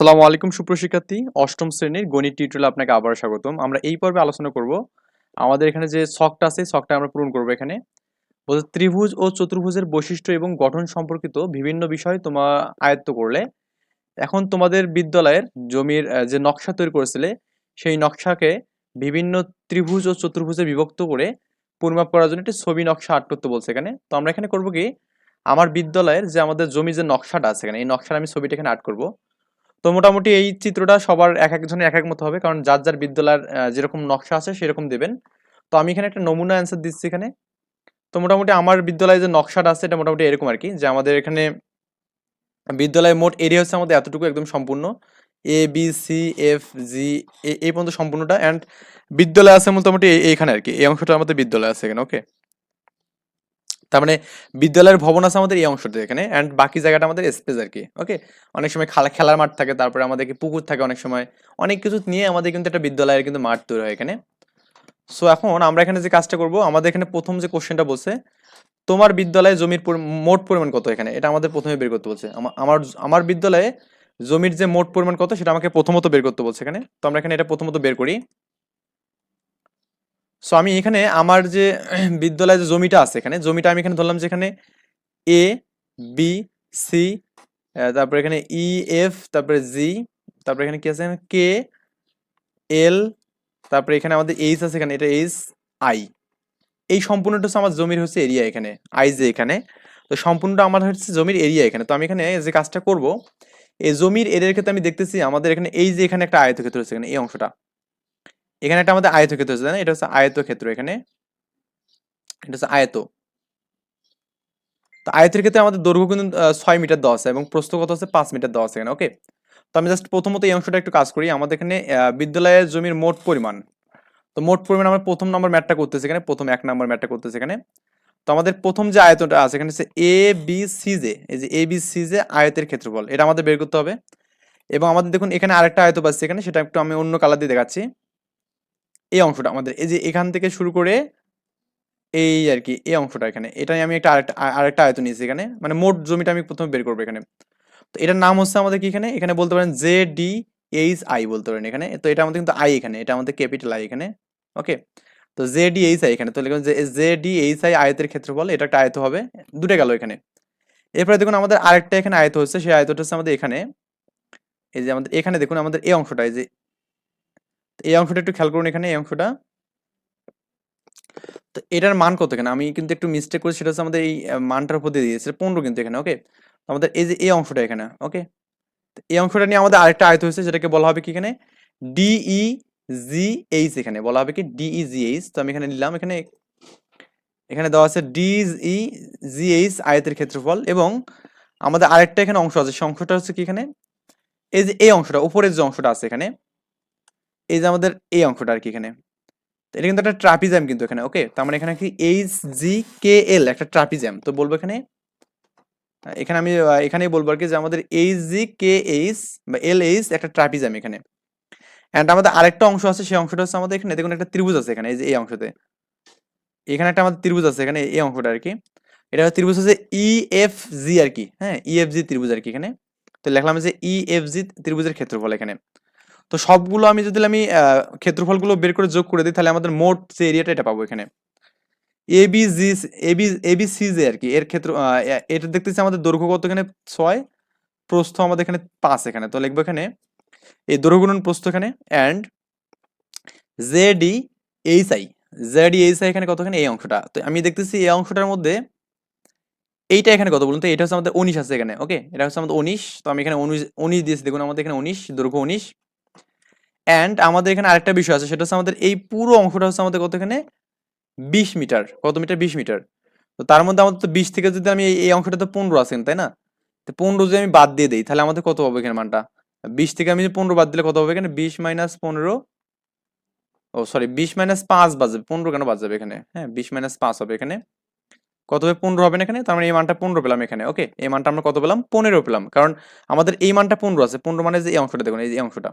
আসসালামু আলাইকুম সুপ্রশিক্ষার্থী অষ্টম শ্রেণির গণিত টিউটোরিয়ালে আপনাকে আবার স্বাগতম। আমরা এই পর্বে আলোচনা করব। আমাদের এখানে যে ছকটা আছে, ছকটা আমরা পূরণ করব এখানে। ত্রিভুজ ও চতুর্ভুজের বৈশিষ্ট্য এবং গঠন সম্পর্কিত বিভিন্ন বিষয় তোমার আয়ত্ত করলে। এখন তোমাদের বিদ্যালয়ের জমির যে নকশা তৈরি করেছিলে, সেই নকশাকে বিভিন্ন ত্রিভুজ ও চতুর্ভুজে বিভক্ত করে পরিমাপ করার জন্য একটি ছবি নকশা আর্ট করতে বলছে এখানে। তো আমরা এখানে করব কি, আমার বিদ্যালয়ের যে আমাদের জমি যে নকশাটা আছে এখানে, এই নকশার আমি ছবিটা এখানে আর্ট করব। তো মোটামুটি এই চিত্রটা সবার এক একজনের এক এক মতো হবে, কারণ যার যার বিদ্যালয়ের যেরকম নকশা আছে সেরকম দেবেন। তো আমি এখানে একটা নমুনা অ্যান্সার দিচ্ছি এখানে। তো মোটামুটি আমার বিদ্যালয়ে যে নকশাটা আছে এটা মোটামুটি এরকম আর কি, যে আমাদের এখানে বিদ্যালয়ের মোট এরিয়া হচ্ছে আমাদের এতটুকু একদম সম্পূর্ণ। A B C F G এই পর্যন্ত সম্পূর্ণটা। অ্যান্ড বিদ্যালয় আছে মোটামুটি এই- এইখানে আর কি, এই অংশটা আমাদের বিদ্যালয় আছে এখানে ওকে তার মানে বিদ্যালয়ের ভবন আছে আমাদের এই অংশটা এখানে অ্যান্ড বাকি জায়গাটা আমাদের স্পেস আর কি ওকে অনেক সময় খেলা, খেলার মাঠ থাকে, তারপরে আমাদের কি পুকুর থাকে অনেক সময়, অনেক কিছু নিয়ে আমাদের কিন্তু একটা বিদ্যালয়ের কিন্তু মাঠ তৈরি হয় এখানে। সো এখন আমরা এখানে যে কাজটা করব, আমাদের এখানে প্রথম যে কোশ্চেনটা বলছে, তোমার বিদ্যালয়ে জমির মোট পরিমাণ কত এখানে? এটা আমাদের প্রথমে বের করতে বলছে। আমা- আমার আমার বিদ্যালয়ে জমির যে মোট পরিমাণ কত, সেটা আমাকে প্রথমত বের করতে বলছে এখানে। তো আমরা এখানে এটা প্রথমত বের করি। সো আমি এখানে আমার যে বিদ্যালয়ে যে জমিটা আছে এখানে, জমিটা আমি এখানে ধরলাম যে এখানে এ বি সি তারপরে এখানে ই এফ তারপরে জি তারপরে এখানে কি আছে? কে এল তারপরে এখানে আমাদের এইচ আছে এখানে, এটা এইচ আই এই সম্পূর্ণটা হচ্ছে আমার জমির হচ্ছে এরিয়া এখানে আই যে এখানে। তো সম্পূর্ণটা আমার হচ্ছে জমির এরিয়া এখানে। তো আমি এখানে যে কাজটা করব, এই জমির এরিয়ার ক্ষেত্রে আমি দেখতেছি আমাদের এখানে এই যে এখানে একটা আয়তক্ষেত্র হচ্ছে এখানে, এই অংশটা। এখানে একটা আমাদের আয়তক্ষেত্র হচ্ছে না? এটা হচ্ছে আয়তক্ষেত্র এখানে। এটা হচ্ছে আয়ত। তো আয়তের ক্ষেত্রে আমাদের দৈর্ঘ্য কিন্তু ছয় মিটার আছে এবং প্রস্থ কত আছে? পাঁচ মিটার আছে এখানে ওকে তো আমি জাস্ট প্রথমত এই অংশটা একটু কাজ করি। আমাদের এখানে বিদ্যালয়ের জমির মোট পরিমাণ। তো মোট পরিমাণ আমরা প্রথম নম্বর ম্যাটটা করতেছি এখানে, প্রথম এক নম্বর ম্যাটটা করতেছি এখানে। তো আমাদের প্রথম যে আয়তনটা আছে, এখানে হচ্ছে এ বি সি জে এই যে এ বি সি জে আয়তের ক্ষেত্রফল, এটা আমাদের বের করতে হবে। এবং আমাদের দেখুন, এখানে আরেকটা আয়ত পাচ্ছি এখানে, সেটা একটু আমি অন্য কালার দিয়ে দেখাচ্ছি। এই অংশটা আমাদের, এই যে এখান থেকে শুরু করে এই আর কি এই অংশটা এখানে। এটাই আমি একটা আরেকটা আরেকটা আয়ত নিয়েছি এখানে। মানে মোট জমিটা আমি প্রথমে বের করব এখানে। তো এটার নাম হচ্ছে আমাদের কি এখানে? এখানে বলতে পারেন জে ডি এইচ আই বলতে পারেন এখানে। তো এটা আমাদের কিন্তু আই এখানে, এটা আমাদের ক্যাপিটাল আই এখানে। ওকে? তো জে ডি এইচ আই এখানে তো লিখুন যে জে ডি এইচ আই আয়তের ক্ষেত্রফল, এটা একটা আয়ত হবে, দুটো গেল এখানে। এরপরে দেখুন আমাদের আরেকটা এখানে আয়ত হচ্ছে, সেই আয়তটা হচ্ছে আমাদের এখানে। এই যে আমাদের, এখানে দেখুন আমাদের এই অংশটা, এই যে এই অংশটা একটু খেয়াল করুন এখানে, এই অংশটা। তো এটার মান কত এখানে? আমি কিন্তু একটু মিস্টেক করেছি, সেটা হচ্ছে আমাদের এই মানটার উপর দিয়ে দিয়েছে। পনেরো কিন্তু এখানে ওকে আমাদের এই যে, এই অংশটা এখানে ওকে এই অংশটা নিয়ে আমাদের আরেকটা আয়ত হয়েছে যেটাকে বলা হবে কি এখানে? ডিই জি এইচ এখানে, বলা হবে কি? ডিই জি এইচ তো আমি এখানে নিলাম, এখানে এখানে দেওয়া আছে ডিই জি এইচ আয়তের ক্ষেত্রফল, এবং আমাদের আরেকটা এখানে অংশ আছে সেই অংশটা হচ্ছে কি এখানে? এই যে, এই অংশটা, উপরের যে অংশটা আছে এখানে এই যে আমাদের এই অংশটা আর কি এখানে এটা কিন্তু একটা ট্রাপিজ্যাম কিন্তু এখানে ওকে তার মানে এখানে কি এইচ জি কে এল একটা ট্রাপিজ্যাম তো বলব এখানে এখানে আমি এখানেই বলব আর কি যে আমাদের এইচ জি কে এইচ বা এল এইচ একটা ট্রাপিজ্যাম এখানে। অ্যান্ড আমাদের আরেকটা অংশ আছে, সেই অংশটা হচ্ছে আমাদের এখানে, দেখুন একটা ত্রিভুজ আছে এখানে, এই যে এই অংশতে। এখানে একটা আমাদের ত্রিভুজ আছে এখানে, এই অংশটা আর কি এটা হচ্ছে ত্রিভুজ হচ্ছে ই এফ জি আর কি হ্যাঁ? ই এফ জি ত্রিভুজ আর কি এখানে। তো লিখলাম যে ই এফ জি ত্রিভুজের ক্ষেত্রফল এখানে। তো সবগুলো আমি যদি আমি ক্ষেত্রফলগুলো বের করে যোগ করে দিই, তাহলে আমাদের মোট যে এরিয়াটা এটা পাবো এখানে। A B G A B A B C J আর কি। এর ক্ষেত্র এটা দেখতেছি আমাদের দৈর্ঘ্য কত এখানে? ছয়। প্রস্থ আমাদের এখানে পাঁচ এখানে। তো লিখব এখানে, এই দৈর্ঘ্য গুণন প্রস্থ এখানে and J D H I J D H I এখানে কত এখানে এই অংশটা। তো আমি দেখতেছি এই অংশটার মধ্যে এইটা এখানে কত বলুন তো? এটা হচ্ছে আমাদের উনিশ আছে এখানে ওকে এটা হচ্ছে আমাদের উনিশ। তো আমি এখানে উনিশ উনিশ দিয়েছি। দেখুন, আমাদের এখানে উনিশ, দৈর্ঘ্য উনিশ। অ্যান্ড আমাদের এখানে আরেকটা বিষয় আছে, সেটা হচ্ছে আমাদের এই পুরো অংশটা হচ্ছে আমাদের কত এখানে? বিশ মিটার, কত মিটার? বিশ মিটার। তো তার মধ্যে আমাদের তো বিশ থেকে যদি আমি এই- অংশটা তো পনেরো আছেন তাই না? তো পনেরো যদি আমি বাদ দিয়ে দিই, তাহলে আমাদের কত হবে এখানে মানটা? বিশ থেকে আমি পনেরো বাদ দিলে কত হবে এখানে? বিশ মাইনাস পনেরো। ও সরি বিশ মাইনাস পাঁচ বাজবে পনেরো কেন বাজবে এখানে? হ্যাঁ বিশ মাইনাস পাঁচ হবে এখানে। কত হবে? পনেরো হবে না এখানে? তার মানে এই মানটা পনেরো পেলাম এখানে ওকে এই মানটা আমরা কত পেলাম? পনেরো পেলাম। কারণ আমাদের এই মানটা পনেরো আছে, পনেরো মানে যে এই অংশটা, দেখুন এই অংশটা।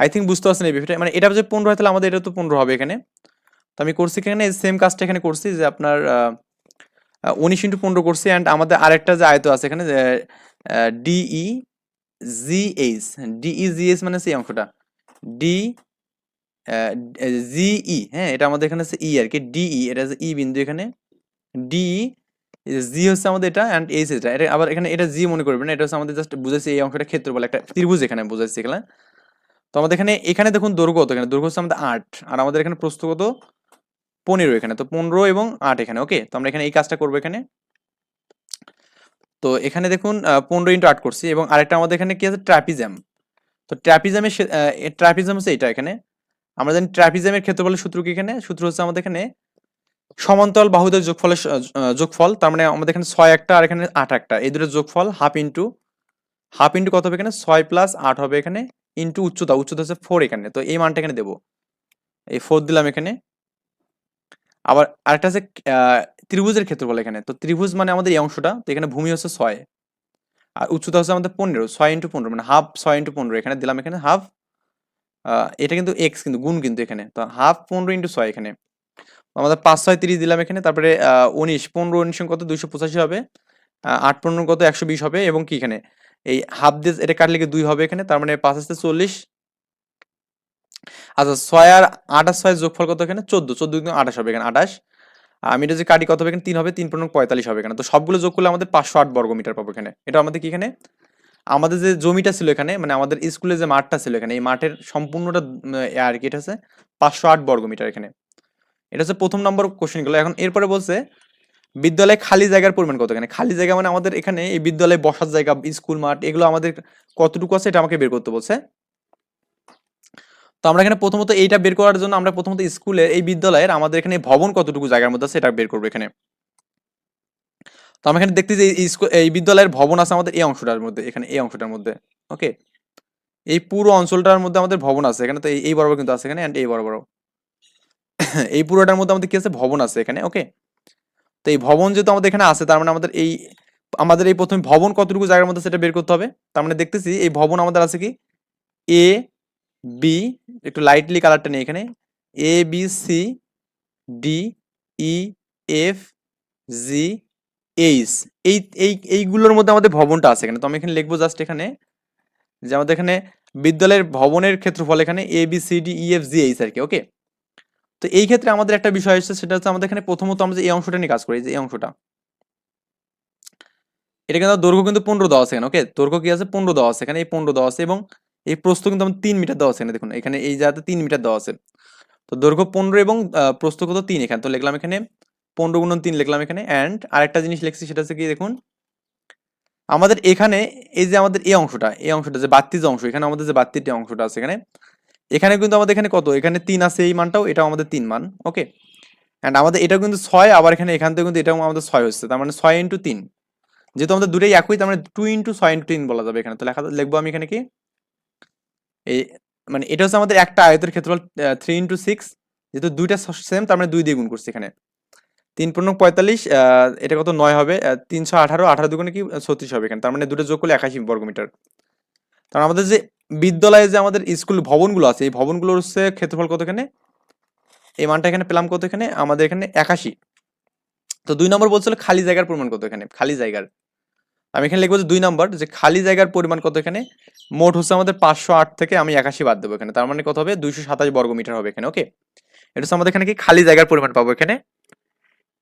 আই থিঙ্ক বুঝতে পারছেন এই বিষয়টা। মানে এটা যদি পনেরো হয় তাহলে আমাদের এটা তো পনেরো হবে এখানে। তো আমি করছি এখানে? সেম কাজটা এখানে করছি যে আপনার উনিশ ইন্টু পনেরো করছি অ্যান্ড আমাদের আরেকটা যে আয়ত আছে এখানে D E G H D E G H মানে এই অংশটা। ডি জিই হ্যাঁ এটা আমাদের এখানে হচ্ছে ই আর কি। ডিই এটা হচ্ছে ই বিন্দু এখানে। ডিই জি হচ্ছে আমাদের এটা অ্যান্ড এইচ এটা। এটা আবার এখানে এটা জি মনে করবেন এটা হচ্ছে আমাদের জাস্ট বুঝাচ্ছি এই অংশটা ক্ষেত্রফল, একটা ত্রিভুজ এখানে বুঝাচ্ছি এখানে। তো আমাদের এখানে এখানে দেখুন দৈর্ঘ্য কত? এখানে দৈর্ঘ্য হচ্ছে আমাদের আট। আর আমাদের এখানে প্রস্থ কত? পনেরো এখানে। তো পনেরো এবং আট এখানে, ওকে? তো আমরা এখানে এই কাজটা করব এখানে। তো এখানে দেখুন পনেরো ইন্টু আট করছি এবং আরেকটা আমাদের এখানে কি আছে? ট্রাপিজাম তো ট্রাপিজামের ট্রাপিজাম হচ্ছে এটা এখানে। আমরা জানি ট্রাপিজামের ক্ষেত্রফলের সূত্র কি এখানে? সূত্র হচ্ছে আমাদের এখানে সমান্তরাল বাহুদের যোগফলের যোগফল, তার মানে আমাদের এখানে ছয় একটা আর এখানে আট একটা। এই দুটোর যোগফল হাফ ইন্টু হাফ ইন্টু কত হবে এখানে? ছয় প্লাস আট হবে এখানে। ইন্টু উচ্চতা উচ্চতা হচ্ছে ফোর এখানে তো এই মানটা এখানে দেবো। এই ফোর দিলাম এখানে। আবার আরেকটা আহ, ত্রিভুজের ক্ষেত্রফল এখানে তো ত্রিভুজ মানে আমাদের এই অংশটা তো এখানে ভূমি হচ্ছে ছয়। আর উচ্চতা হচ্ছে আমাদের পনেরো ছয় ইন্টু পনেরো মানে হাফ ছয় ইন্টু পনেরো এখানে দিলাম এখানে হাফ এটা কিন্তু এক্স কিন্তু গুণ কিন্তু এখানে তো হাফ পনেরো ইন্টু ছয় এখানে। আমাদের পাঁচ ছয় তিরিশ দিলাম এখানে তারপরে উনিশ পনেরো উনিশ কত? দুইশো পঁচাশি হবে আট পনেরো কত? একশো বিশ হবে এবং কি এখানে? এই হাফ দিয়ে এটা কাটলে কি দুই হবে এখানে? তার মানে পাঁচ আসতে চল্লিশ। আচ্ছা ছয় আর আঠাশ ছয় যোগফল কত এখানে? চোদ্দ। চোদ্দ কিন্তু আঠাশ হবে এখানে, আঠাশ। আমি এটা যে কাটি কত হবে এখানে? তিন হবে, তিন পনেরো পঁয়তাল্লিশ হবে এখানে। তো সবগুলো যোগ করলে আমাদের পাঁচশো আট বর্গ মিটার পাবো এখানে। এটা আমাদের কি এখানে? আমাদের যে জমিটা ছিল এখানে মানে আমাদের স্কুলে যে মাঠটা ছিল এখানে, এই মাঠের সম্পূর্ণটা আর কি এটা হচ্ছে? পাঁচশো আট বর্গ মিটার এখানে। এটা হচ্ছে প্রথম নম্বর কোশ্চেনগুলো এখন এরপরে বলছে বিদ্যালয়ে খালি জায়গার পরিমাণ কত? এখানে খালি জায়গা মানে আমাদের এখানে এই বিদ্যালয়ে বসার জায়গা, স্কুল মাঠ, এগুলো আমাদের কতটুকু আছে এটা আমাকে বের করতে বলছে। তো আমরা এখানে প্রথমত এইটা বের করার জন্য আমরা প্রথমত স্কুলের এই বিদ্যালয়ের আমাদের এখানে ভবন কতটুকু জায়গার মধ্যে আছে এটা বের করব এখানে। তো আমরা এখানে দেখতে যে এই বিদ্যালয়ের ভবন আছে আমাদের এই অংশটার মধ্যে, এখানে এই অংশটার মধ্যে, ওকে? এই পুরো অঞ্চলটার মধ্যে আমাদের ভবন আছে, এখানে তো এই- এই বরাবর কিন্তু আছে এখানে অ্যান্ড এই বরাবর এই পুরোটার মধ্যে আমাদের কি আছে? ভবন আছে এখানে, ওকে? তো এই ভবন যেহেতু আমাদের এখানে আছে, তার মানে আমাদের এই আমাদের এই প্রথমে ভবন কতটুকু জায়গার মধ্যে সেটা বের করতে হবে। তার মানে দেখতেছি এই ভবন আমাদের আছে কি? এ বি একটু লাইটলি কালারটা নেই এখানে। A B C D E F G H এই এই, এইগুলোর মধ্যে আমাদের ভবনটা আছে এখানে। তো আমি এখানে লিখব জাস্ট এখানে যে আমাদের এখানে বিদ্যালয়ের ভবনের ক্ষেত্রফল এখানে A B C D E F G H আর কি ওকে তো এই ক্ষেত্রে আমাদের একটা বিষয় হচ্ছে, সেটা হচ্ছে আমাদের এখানে প্রথমত আমরা যে এই অংশটা নিয়ে কাজ করি, যে এই অংশটা। এটা কিন্তু দৈর্ঘ্য কিন্তু পনেরো দেওয়া আছে এখানে ওকে দৈর্ঘ্য কি আছে? পনেরো দেওয়া আছে, এখানে এই পনেরো দেওয়া আছে এবং এই প্রস্থ কিন্তু আমার তিন মিটার দেওয়া আছে এখানে, দেখুন। এখানে এই জায়গাতে তিন মিটার দেওয়া আছে। তো দৈর্ঘ্য পনেরো এবং প্রস্থ কত? তিন এখানে। তো লিখলাম এখানে পনেরো গুণন তিন লিখলাম এখানে। অ্যান্ড আরেকটা জিনিস লিখছি, সেটা হচ্ছে কি, দেখুন, আমাদের এখানে এই যে আমাদের এই অংশটা এই অংশটা যে বাত্তি যে অংশ, এখানে আমাদের যে বাত্তির অংশটা আছে এখানে এখানে কিন্তু আমাদের এখানে কত? এখানে তিন আছে এই মানটাও, এটাও আমাদের তিন মান ওকে অ্যান্ড আমাদের এটা কিন্তু ছয়, আবার এখানে এখান থেকে কিন্তু এটাও আমাদের ছয় হচ্ছে, তার মানে ছয় ইন্টু তিন। যেহেতু আমাদের দুটোই একই, তার মানে টু ইন্টু ছয় ইন্টু তিন বলা যাবে এখানে। তো লেখা, লিখব আমি এখানে কি? এই মানে এটা হচ্ছে আমাদের একটা আয়তের ক্ষেত্রফল থ্রি ইন্টু সিক্স যেহেতু দুইটা সেম তার মানে দুই দিয়ে গুণ করছি এখানে। তিন পনেরো পঁয়তাল্লিশ এটা কত? নয় হবে তিনশো আঠারো আঠারো দুগুণে কি? ছত্রিশ হবে এখানে, তার মানে দুটো যোগ করলে একাশি বর্গমিটার। কারণ আমাদের যে বিদ্যালয়ে যে আমাদের স্কুল ভবনগুলো আছে, এই ভবনগুলোর হচ্ছে ক্ষেত্রফল কত এখানে? এই মানটা এখানে পেলাম কত এখানে? আমাদের এখানে একাশি। তো দুই নম্বর বলছিল খালি জায়গার পরিমাণ কত এখানে? খালি জায়গার। আমি এখানে লিখব যে দুই নম্বর, যে খালি জায়গার পরিমাণ কত এখানে? মোট হচ্ছে আমাদের পাঁচশো আট থেকে আমি একাশি বাদ দেবো এখানে। তার মানে কত হবে? দুইশো সাতাশ বর্গ মিটার হবে এখানে ওকে এটা হচ্ছে আমাদের এখানে কি? খালি জায়গার পরিমাণ পাবো এখানে।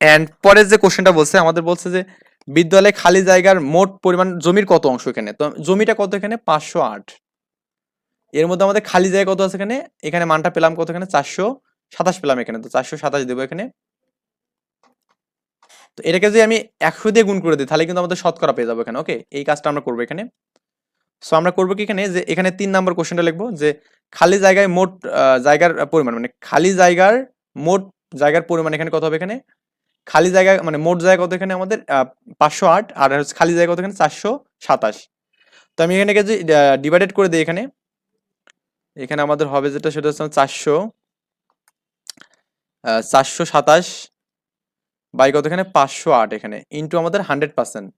অ্যান্ড পরের যে কোশ্চেনটা বলছে, আমাদের বলছে যে বিদ্যালয়ে খালি জায়গার মোট পরিমাণ জমির কত অংশ এখানে? তো জমিটা কত এখানে? পাঁচশো আট। এর মধ্যে আমাদের খালি জায়গা কত আছে এখানে? এখানে মানটা পেলাম কত এখানে? চারশো সাতাশ পেলাম এখানে। তো চারশো সাতাশ দেবো এখানে। তো এটাকে যদি আমি একশো দিয়ে গুণ করে দিই, তাহলে কিন্তু আমাদের শতকরা পেয়ে যাব এখানে। ওকে? এই কাজটা আমরা করব এখানে। সো আমরা করব কি এখানে? যে এখানে তিন নম্বর কোশ্চেনটা লিখব, যে খালি জায়গায় মোট জায়গার পরিমাণ মানে খালি জায়গার মোট জায়গার পরিমাণ এখানে কত হবে এখানে? খালি জায়গা মানে মোট জায়গা কত এখানে আমাদের? পাঁচশো আট, আর হচ্ছে খালি জায়গা কত এখানে? চারশো সাতাশ। তো আমি এখানে ডিভাইডেড করে দিই এখানে এখানে আমাদের হবে যেটা, সেটা হচ্ছে চারশো চারশো সাতাশ বাই কত এখানে? পাঁচশো আট এখানে ইন্টু আমাদের হান্ড্রেড পার্সেন্ট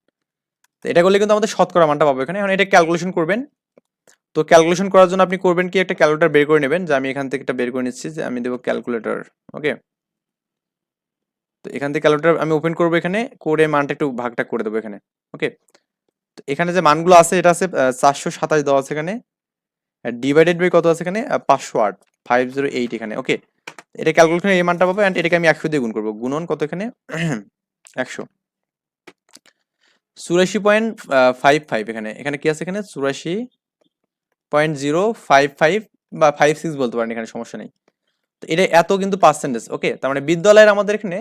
তো এটা করলে কিন্তু আমাদের শতকরা মানটা পাবো এখানে। এখন এটা ক্যালকুলেশন করবেন। তো ক্যালকুলেশন করার জন্য আপনি করবেন কি, একটা ক্যালকুলেটর বের করে নেবেন, যে আমি এখান থেকে একটা বের করে নিচ্ছি, যে আমি দেবো ক্যালকুলেটর ওকে তো এখান থেকে ক্যালকুলেটর আমি ওপেন করব এখানে, করে মানটা একটু ভাগটা করে দেবো এখানে ওকে তো এখানে যে মানগুলো আছে, এটা আছে চারশো সাতাশ দেওয়া আছে এখানে। ডিভাইডেড বাই কত আছে এখানে? পাঁচশো আট ফাইভ জিরো এইট এখানে ওকে এটা ক্যালকুলেশনে এই মানটা পাবো অ্যান্ড এটাকে আমি একশো দিয়ে গুণ করব। গুণন কত এখানে? একশো। চুরাশি পয়েন্ট ফাইভ ফাইভ এখানে। এখানে কি আছে এখানে? চুরাশি পয়েন্ট জিরো ফাইভ ফাইভ বা ফাইভ সিক্স বলতে পারেন, এখানে সমস্যা নেই। তো এটা এত কিন্তু পার্সেন্টেজ ওকে তার মানে বিদ্যালয়ের আমাদের এখানে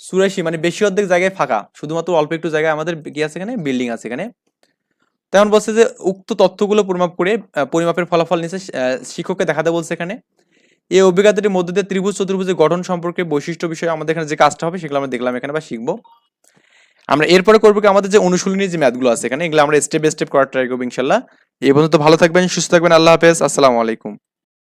চুরাশি মানে বেশি অর্ধেক জায়গায় ফাঁকা। শুধুমাত্র অল্প একটু জায়গায় আমাদের কি আছে এখানে? বিল্ডিং আছে এখানে। তেমন বলছে যে, উক্ত তথ্যগুলো পরিমাপ করে পরিমাপের ফলাফল নিচে শিক্ষককে দেখাতে বলছে এখানে। এই অভিজ্ঞতাটির মধ্যে দিয়ে ত্রিভুজ চতুর্ভুজের গঠন সম্পর্কে বৈশিষ্ট্য বিষয়ে আমাদের এখানে যে কাজটা হবে, সেগুলো আমরা দেখলাম এখানে বা শিখব। আমরা এরপরে করব কি, আমাদের যে অনুশীলনী যে ম্যাথগুলো আছে এখানে, এগুলো আমরা স্টেপ বাই স্টেপ করার ট্রাই করব ইনশাল্লাহ এই পর্যন্ত ভালো থাকবেন, সুস্থ থাকবেন, আল্লাহ হাফেজ, আসসালামু আলাইকুম।